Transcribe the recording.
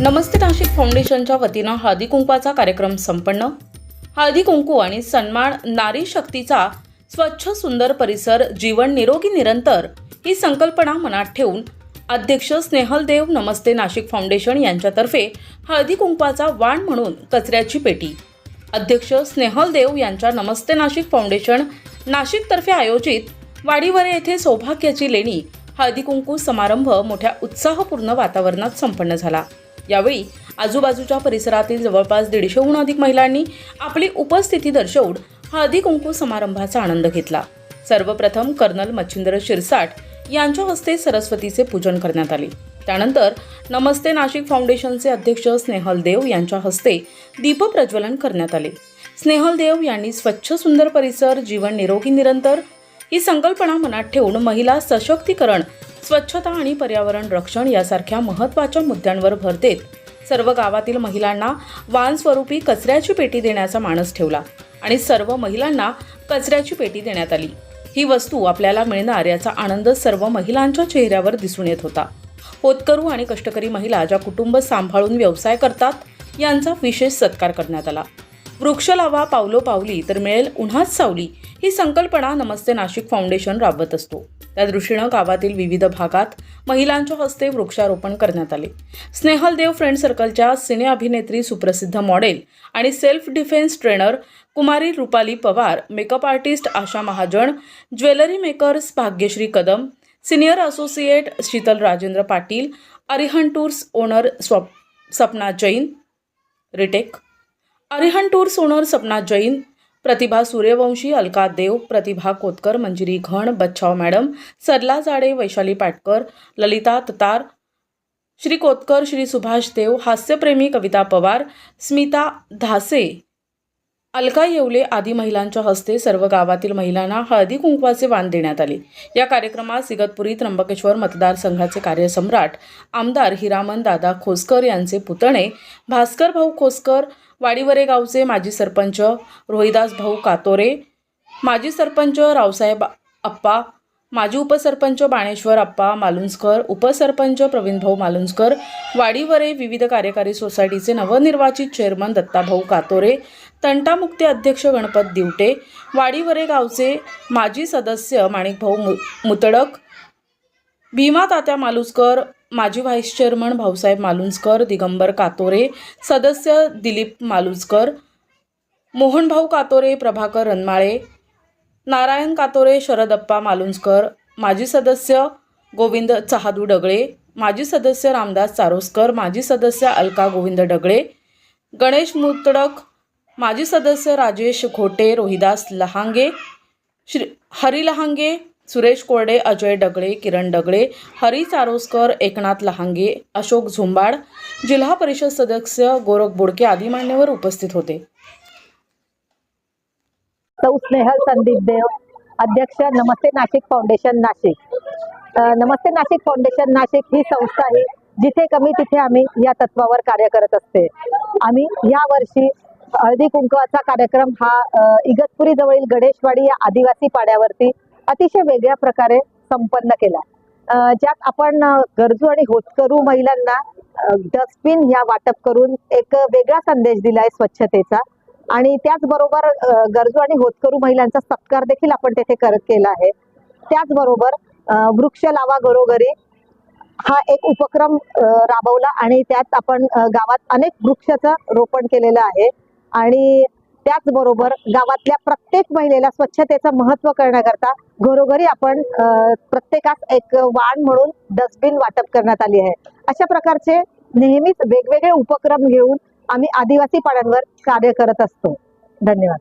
नमस्ते नाशिक फाउंडेशनच्या वतीनं हळदी कुंकवाचा कार्यक्रम संपन्न. हळदी कुंकू आणि सन्मान नारी शक्तीचा स्वच्छ सुंदर परिसर जीवन निरोगी निरंतर ही संकल्पना मनात ठेवून अध्यक्ष स्नेहल देव नमस्ते नाशिक फाउंडेशन यांच्यातर्फे हळदी कुंकवाचा वाण म्हणून कचऱ्याची पेटी. अध्यक्ष स्नेहल देव यांच्या नमस्ते नाशिक फाउंडेशन नाशिकतर्फे आयोजित वाडीवरे येथे सौभाग्याची लेणी हळदी कुंकू समारंभ मोठ्या उत्साहपूर्ण वातावरणात संपन्न झाला. यावेळी आजूबाजूच्या परिसरातील जवळपास दीडशेहून अधिक महिलांनी आपली उपस्थिती दर्शवून हळदी कुंकू समारंभाचा आनंद घेतला. सर्वप्रथम कर्नल मच्छिंद्र शिरसाट यांच्या हस्ते सरस्वतीचे पूजन करण्यात आले. त्यानंतर नमस्ते नाशिक फाउंडेशनचे अध्यक्ष स्नेहल देव यांच्या हस्ते दीपप्रज्वलन करण्यात आले. स्नेहल देव यांनी स्वच्छ सुंदर परिसर जीवन निरोगी निरंतर ही संकल्पना मनात ठेवून महिला सशक्तीकरण स्वच्छता आणि पर्यावरण रक्षण यासारख्या महत्त्वाच्या मुद्द्यांवर भर देत सर्व गावातील महिलांना वानस्वरूपी कचऱ्याची पेटी देण्याचा मानस ठेवला आणि सर्व महिलांना कचऱ्याची पेटी देण्यात आली. ही वस्तू आपल्याला मिळणार याचा आनंद सर्व महिलांच्या चेहऱ्यावर दिसून येत होता. होतकरू आणि कष्टकरी महिला ज्या कुटुंब सांभाळून व्यवसाय करतात यांचा विशेष सत्कार करण्यात आला. वृक्ष लावा पावलो पावली तर मिळेल उन्हात सावली ही संकल्पना नमस्ते नाशिक फाउंडेशन राबवत असतो. त्या दृष्टीनं गावातील विविध भागात महिलांच्या हस्ते वृक्षारोपण करण्यात आले. स्नेहल देव फ्रेंड सर्कलच्या सिने अभिनेत्री सुप्रसिद्ध मॉडेल आणि self defence trainer Kumari Rupali Pawar makeup artist Asha Mahajan jewellery makers Bhagyashree Kadam senior associate Sheetal Rajendra Patil Arihan tours owner swap Sapna Jain retake Arihan tours owner Sapna Jain Pratibha Suryavanshi Alka Dev Pratibha Kotkar Manjiri घण Bachhav madam Sarla Jade Vaishali Patkar Lalita Tatar Shri Kotkar Shri Subhash Dev हास्यप्रेमी कविता पवार स्मिता धासे अलका येवले आदी महिलांच्या हस्ते सर्व गावातील महिलांना हळदी कुंकवाचे वाण देण्यात आले. या कार्यक्रमात सिगतपुरी त्र्यंबकेश्वर मतदारसंघाचे कार्यसम्राट आमदार हिरामन दादा खोसकर यांचे पुतणे भास्कर भाऊ खोसकर वाडीवरे गावचे माजी सरपंच रोहिदास भाऊ कातोरे माजी सरपंच रावसाहेब अप्पा माजी उपसरपंच बाणेश्वर अप्पा मालुंजकर उपसरपंच प्रवीणभाऊ मालुंजकर वाडीवरे विविध कार्यकारी सोसायटीचे नवनिर्वाचित चेअरमन दत्ताभाऊ कातोरे तंटामुक्ती अध्यक्ष गणपत दिवटे वाडीवरे गावचे माजी सदस्य माणिकभाऊ मु मुतडक भीमा तात्या मालुसकर माजी व्हाईस चेअरमन भाऊसाहेब मालुंजकर दिगंबर कातोरे सदस्य दिलीप मालुजकर मोहनभाऊ कातोरे प्रभाकर रनमाळे नारायण कातोरे शरदप्पा मालुंजकर माजी सदस्य गोविंद चहादू डगळे माजी सदस्य रामदास चारोस्कर माजी सदस्य अलका गोविंद डगळे गणेश मुतडक माजी सदस्य राजेश घोटे रोहिदास लहांगे श्री हरी लहांगे सुरेश कोरडे अजय डगळे किरण डगळे हरी चारोस्कर एकनाथ लहांगे अशोक झुंबाड जिल्हा परिषद सदस्य गोरख बोडके आदी मान्यवर उपस्थित होते. स्नेहल संदीप देव अध्यक्ष नमस्ते नाशिक फाउंडेशन नाशिक. नमस्ते नाशिक फाउंडेशन नाशिक ही संस्था आहे जिथे कमी तिथे आम्ही या तत्वावर कार्य करत असते. आम्ही या वर्षी हळदी कुंकवाचा कार्यक्रम हा इगतपुरी जवळील गणेशवाडी या आदिवासी पाड्यावरती अतिशय वेगळ्या प्रकारे संपन्न केला. ज्यात आपण गरजू आणि होतकरू महिलांना डस्टबिन या वाटप करून एक वेगळा संदेश दिलाय स्वच्छतेचा. आणि त्याचबरोबर गरजू आणि होतकरू महिलांचा सत्कार देखील आपण तेथे करत केला आहे. त्याचबरोबर वृक्ष लावा घरोघरी हा एक उपक्रम राबवला आणि त्यात आपण गावात अनेक वृक्षाचं रोपण केलेलं आहे. आणि त्याचबरोबर गावातल्या प्रत्येक महिलेला स्वच्छतेचं महत्त्व करण्याकरता घरोघरी आपण प्रत्येकास एक वाण म्हणून डस्टबिन वाटप करण्यात आली आहे. अशा प्रकारचे नेहमीच वेगवेगळे उपक्रम घेऊन आम्ही आदिवासी पाड्यांवर कार्य करत असतो. धन्यवाद.